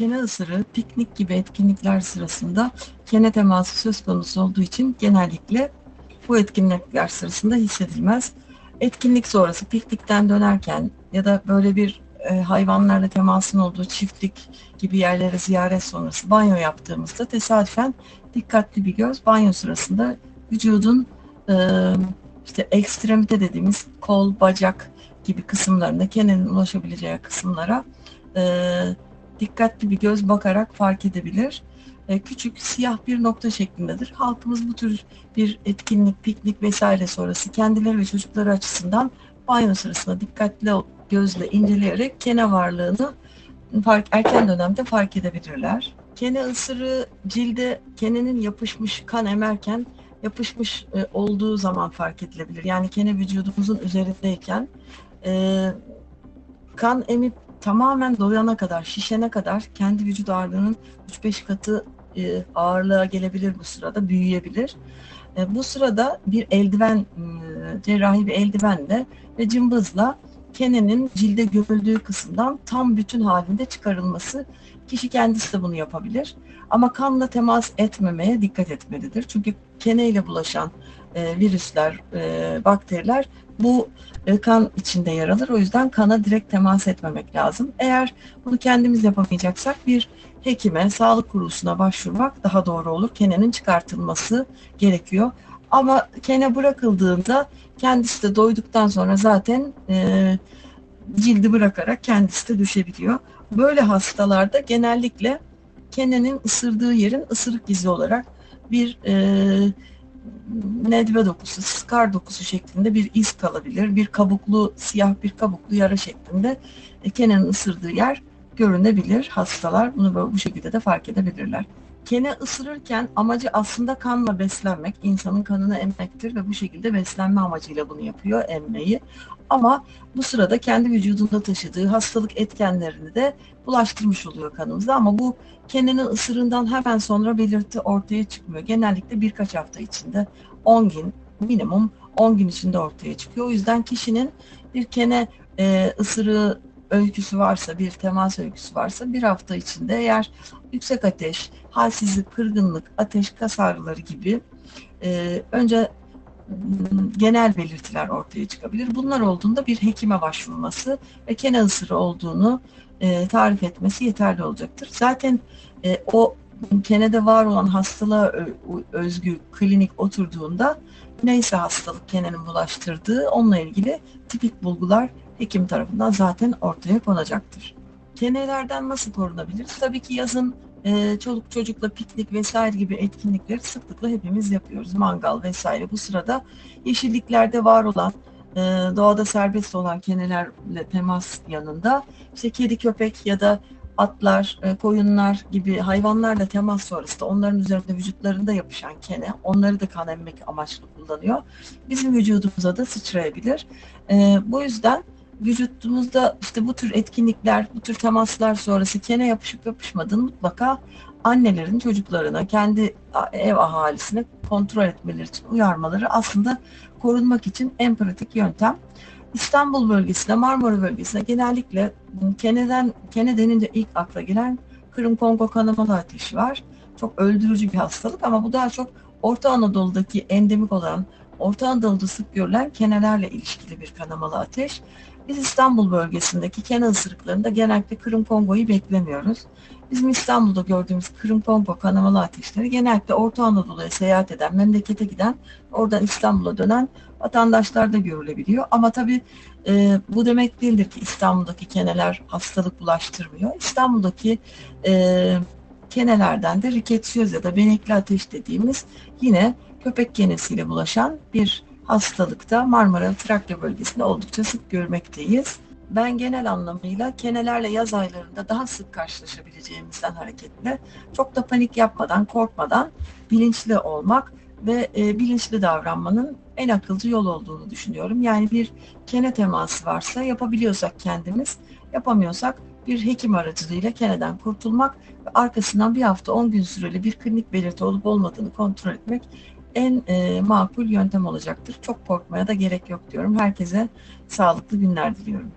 kene ısırığı piknik gibi etkinlikler sırasında kene teması söz konusu olduğu için genellikle bu etkinlikler sırasında hissedilmez. Etkinlik sonrası piknikten dönerken ya da böyle bir e, hayvanlarla temasın olduğu çiftlik gibi yerlere ziyaret sonrası banyo yaptığımızda tesadüfen dikkatli bir göz banyo sırasında vücudun e, işte ekstremite dediğimiz kol, bacak gibi kısımlarında kenenin ulaşabileceği kısımlara e, dikkatli bir göz bakarak fark edebilir. E, küçük siyah bir nokta şeklindedir. Halkımız bu tür bir etkinlik, piknik vesaire sonrası kendileri ve çocukları açısından banyo sırasında dikkatli gözle inceleyerek kene varlığını fark, erken dönemde fark edebilirler. Kene ısırığı cilde kenenin yapışmış kan emerken yapışmış e, olduğu zaman fark edilebilir. Yani kene vücudumuzun üzerindeyken e, kan emip tamamen doyana kadar, şişene kadar kendi vücut ağırlığının 3-5 katı e, ağırlığa gelebilir bu sırada, büyüyebilir. E, bu sırada bir eldiven, e, cerrahi bir eldivenle ve cımbızla kenenin cilde gömüldüğü kısımdan tam bütün halinde çıkarılması kişi kendisi de bunu yapabilir. Ama kanla temas etmemeye dikkat etmelidir. Çünkü kene ile bulaşan e, virüsler, e, bakteriler bu e, kan içinde yer alır. O yüzden kana direkt temas etmemek lazım. Eğer bunu kendimiz yapamayacaksak bir hekime, sağlık kuruluşuna başvurmak daha doğru olur. Kenenin çıkartılması gerekiyor. Ama kene bırakıldığında kendisi de doyduktan sonra zaten e, cildi bırakarak kendisi de düşebiliyor. Böyle hastalarda genellikle kenenin ısırdığı yerin ısırık izi olarak bir e, nedve dokusu, skar dokusu şeklinde bir iz kalabilir. Bir kabuklu, siyah bir kabuklu yara şeklinde e, kenenin ısırdığı yer görünebilir. Hastalar bunu bu şekilde de fark edebilirler. Kene ısırırken amacı aslında kanla beslenmek, insanın kanını emmektir ve bu şekilde beslenme amacıyla bunu yapıyor, emmeyi. Ama bu sırada kendi vücudunda taşıdığı hastalık etkenlerini de bulaştırmış oluyor kanımıza. Ama bu kenenin ısırından hemen sonra belirti ortaya çıkmıyor. Genellikle birkaç hafta içinde 10 gün, minimum 10 gün içinde ortaya çıkıyor. O yüzden kişinin bir kene e, ısırığı öyküsü varsa, bir temas öyküsü varsa bir hafta içinde eğer yüksek ateş, halsizlik, kırgınlık, ateş, kas ağrıları gibi e, önce genel belirtiler ortaya çıkabilir. Bunlar olduğunda bir hekime başvurması ve kene ısırı olduğunu e, tarif etmesi yeterli olacaktır. Zaten e, o kenede var olan hastalığa özgü klinik oturduğunda neyse hastalık kenenin bulaştırdığı onunla ilgili tipik bulgular hekim tarafından zaten ortaya konacaktır. Kenelerden nasıl korunabiliriz? Tabii ki yazın e, çoluk çocukla piknik vesaire gibi etkinlikleri sıklıkla hepimiz yapıyoruz. Mangal vesaire. Bu sırada yeşilliklerde var olan e, doğada serbest olan kenelerle temas yanında işte kedi köpek ya da atlar, e, koyunlar gibi hayvanlarla temas sonrasında onların üzerinde vücutlarında yapışan kene onları da kan emmek amaçlı kullanıyor. Bizim vücudumuza da sıçrayabilir. E, bu yüzden vücudumuzda işte bu tür etkinlikler, bu tür temaslar sonrası kene yapışıp yapışmadığını mutlaka annelerin çocuklarına, kendi ev ahalisine kontrol etmeleri için uyarmaları aslında korunmak için en pratik yöntem. İstanbul bölgesinde, Marmara bölgesinde genellikle keneden, kene denince ilk akla gelen Kırım Kongo kanamalı ateşi var. Çok öldürücü bir hastalık ama bu daha çok Orta Anadolu'daki endemik olan, Orta Anadolu'da sık görülen kenelerle ilişkili bir kanamalı ateş. Biz İstanbul bölgesindeki kene ısırıklarında genellikle Kırım Kongo'yu beklemiyoruz. Bizim İstanbul'da gördüğümüz Kırım Kongo kanamalı ateşleri genellikle Orta Anadolu'ya seyahat eden, memlekete giden, oradan İstanbul'a dönen vatandaşlarda görülebiliyor. Ama tabii e, bu demek değildir ki İstanbul'daki keneler hastalık bulaştırmıyor. İstanbul'daki e, kenelerden de riketsiyoz ya da benekli ateş dediğimiz yine köpek kenesiyle bulaşan bir hastalıkta Marmara Trakya bölgesinde oldukça sık görmekteyiz. Ben genel anlamıyla kenelerle yaz aylarında daha sık karşılaşabileceğimizden hareketle çok da panik yapmadan, korkmadan bilinçli olmak ve e, bilinçli davranmanın en akılcı yol olduğunu düşünüyorum. Yani bir kene teması varsa yapabiliyorsak kendimiz, yapamıyorsak bir hekim aracılığıyla keneden kurtulmak ve arkasından bir hafta 10 gün süreli bir klinik belirti olup olmadığını kontrol etmek en e, makul yöntem olacaktır. Çok korkmaya da gerek yok diyorum. Herkese sağlıklı günler diliyorum.